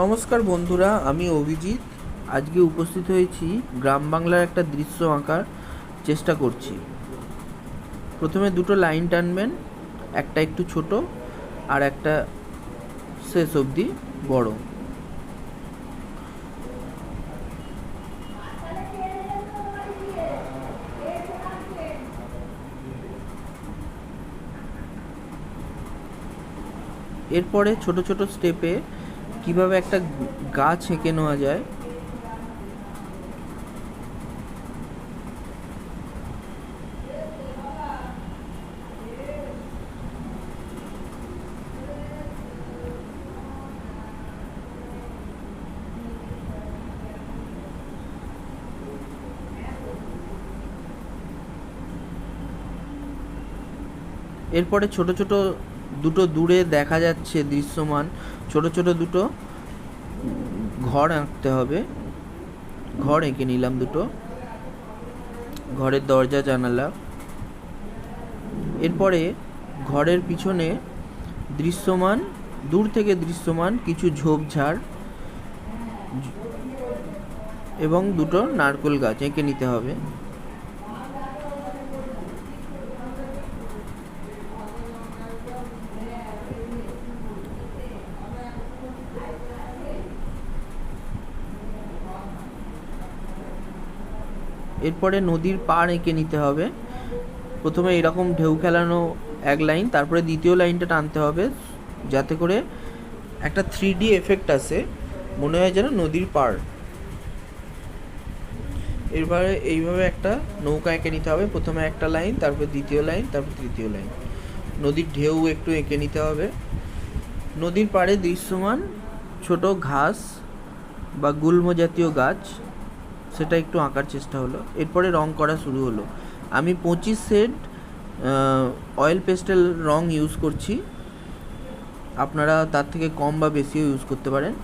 নমস্কার বন্ধুরা, আমি অভিজিৎ। আজকে উপস্থিত হয়েছি গ্রাম বাংলার একটা দৃশ্য আঁকার চেষ্টা করছি। প্রথমে দুটো লাইন টানবেন, একটা একটু ছোট আর একটা শেষ অবধি বড়। এরপরে ছোট ছোট স্টেপে কীভাবে একটা গাছ এঁকে নেওয়া যায়? এরপরে ছোট ছোট দুটো দূরে দেখা যাচ্ছে দৃশ্যমান। ছোট ছোট দুটো ঘর আঁকতে হবে। ঘর এঁকে নিলাম দুটো। ঘরের দরজা, জানালা। এরপরে ঘরের পিছনে দৃশ্যমান, দূর থেকে দৃশ্যমান কিছু ঝোপঝাড় এবং দুটো নারকোল গাছ এঁকে নিতে হবে। এরপরে নদীর পাড় এঁকে নিতে হবে। প্রথমে এরকম ঢেউ খেলানো এক লাইন, তারপরে দ্বিতীয় লাইনটা টানতে হবে, যাতে করে একটা থ্রি ডি এফেক্ট আসে। মনে হয় যেন নদীর পাড়। এরপরে এইভাবে একটা নৌকা এঁকে নিতে হবে। প্রথমে একটা লাইন, তারপর দ্বিতীয় লাইন, তারপর তৃতীয় লাইন। নদীর ঢেউ একটু এঁকে নিতে হবে। নদীর পাড়ে দৃশ্যমান ছোট ঘাস বা গুল্ম জাতীয় গাছ। সেটা একটু আঁকার চেষ্টা হলো। এরপরে রং করা শুরু হলো। আমি পঁচিশ সেট অয়েল পেস্টেল রং ইউজ করছি। আপনারা তার থেকে কম বা বেশিও ইউজ করতে পারেন।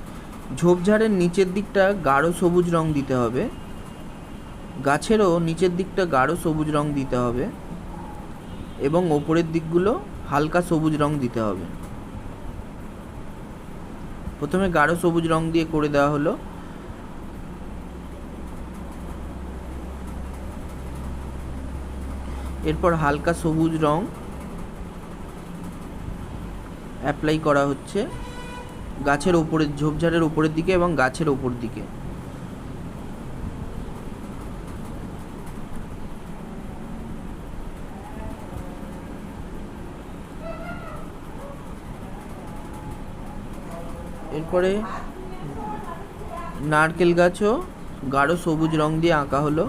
ঝোপঝাড়ের নিচের দিকটা গাঢ় সবুজ রং দিতে হবে। গাছেরও নিচের দিকটা গাঢ় সবুজ রং দিতে হবে এবং ওপরের দিকগুলো হালকা সবুজ রং দিতে হবে। প্রথমে গাঢ় সবুজ রং দিয়ে করে দেওয়া হলো। এরপর হালকা সবুজ রং অ্যাপ্লাই করা হচ্ছে গাছের ওপরের ঝোপঝাড়ের ওপরের দিকে এবং গাছের ওপর দিকে। এরপরে নারকেল গাছও গাঢ় সবুজ রং দিয়ে আঁকা হলো।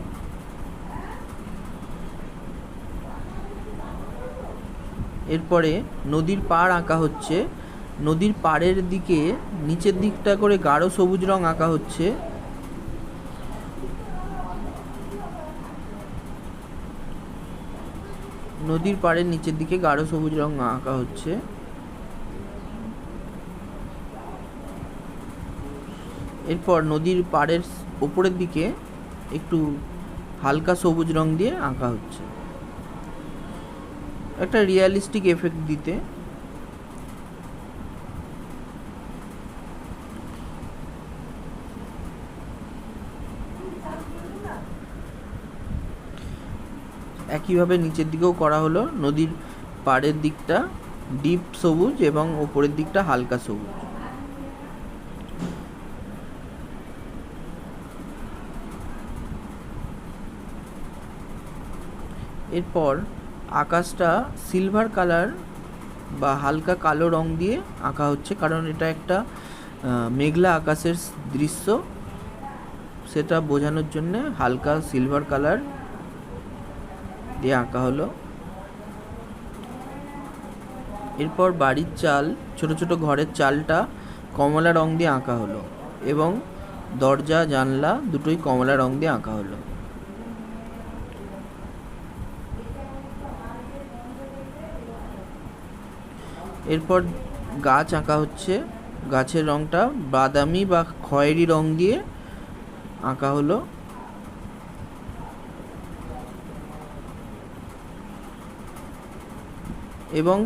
এরপরে নদীর পাড় আঁকা হচ্ছে। নদীর পাড়ের দিকে নিচের দিকটা করে গাঢ় সবুজ রং আঁকা হচ্ছে। নদীর পাড়ের নিচের দিকে গাঢ় সবুজ রং আঁকা হচ্ছে। এরপর নদীর পাড়ের ওপরের দিকে একটু হালকা সবুজ রং দিয়ে আঁকা হচ্ছে। একটা রিয়ালিস্টিক এফেক্ট দিতে। একইভাবে নিচের দিকেও করা হলো, নদীর পাড়ের দিকটা ডিপ সবুজ এবং ওপরের দিকটা হালকা সবুজ। এরপর আকাশটা সিলভার কালার বা হালকা কালো রং দিয়ে আঁকা হচ্ছে, কারণ এটা একটা মেঘলা আকাশের দৃশ্য। সেটা বোঝানোর জন্যে হালকা সিলভার কালার দিয়ে আঁকা হলো। এরপর বাড়ির চাল, ছোট ছোট ঘরের চালটা কমলা রং দিয়ে আঁকা হলো এবং দরজা, জানলা দুটোই কমলা রং দিয়ে আঁকা হলো। এরপর গাছ আঁকা হচ্ছে। গাছের রংটা বাদামি বা খয়েরি রং দিয়ে আঁকা হলো। এবং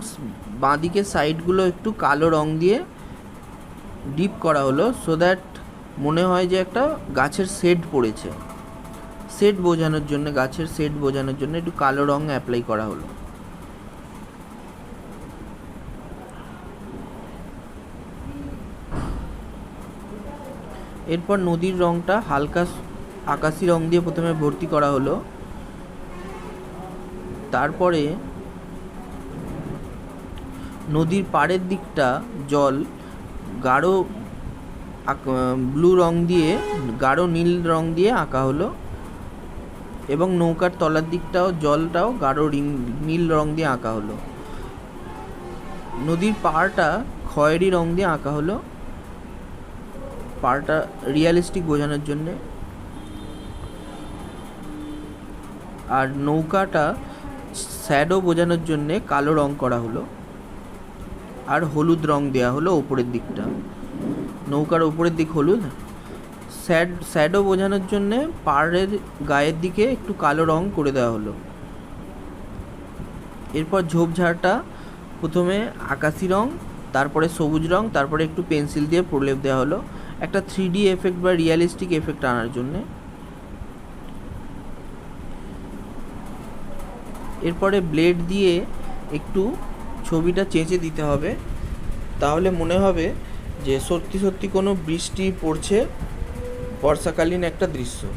বাঁদিকে সাইডগুলো একটু কালো রং দিয়ে ডিপ করা হলো সো দ্যাট মনে হয় যে একটা গাছের শেড পড়েছে। শেড বোঝানোর জন্য, গাছের শেড বোঝানোর জন্য একটু কালো রং অ্যাপ্লাই করা হলো। এরপর নদীর রংটা হালকা আকাশি রং দিয়ে প্রথমে ভর্তি করা হলো। তারপরে নদীর পাড়ের দিকটা জল গাঢ় ব্লু রং দিয়ে, গাঢ় নীল রং দিয়ে আঁকা হলো এবং নৌকার তলার দিকটাও জলটাও গাঢ় নীল রং দিয়ে আঁকা হলো। নদীর পাড়টা খয়েরি রং দিয়ে আঁকা হলো। পাড়টা রিয়ালিস্টিক বোঝানোর জন্যে। আর নৌকাটা শ্যাডো বোঝানোর জন্যে কালো রং করা হলো। আর হলুদ রং দেওয়া হলো ওপরের দিকটা। নৌকার ওপরের দিক হলুদ। স্যাড শ্যাডো বোঝানোর জন্যে পাড়ের গায়ের দিকে একটু কালো রং করে দেওয়া হলো। এরপর ঝোপঝাড়টা প্রথমে আকাশি রং, তারপরে সবুজ রং, তারপরে একটু পেন্সিল দিয়ে প্রলেপ দেওয়া হলো। একটা থ্রি ডি এফেক্ট বা রিয়ালিস্টিক এফেক্ট আনার জন্যে। এরপরে ব্লেড দিয়ে একটু ছবিটা চেঁচে দিতে হবে। তাহলে মনে হবে যে সত্যি সত্যি কোনো বৃষ্টি পড়ছে বর্ষাকালীন একটা দৃশ্য।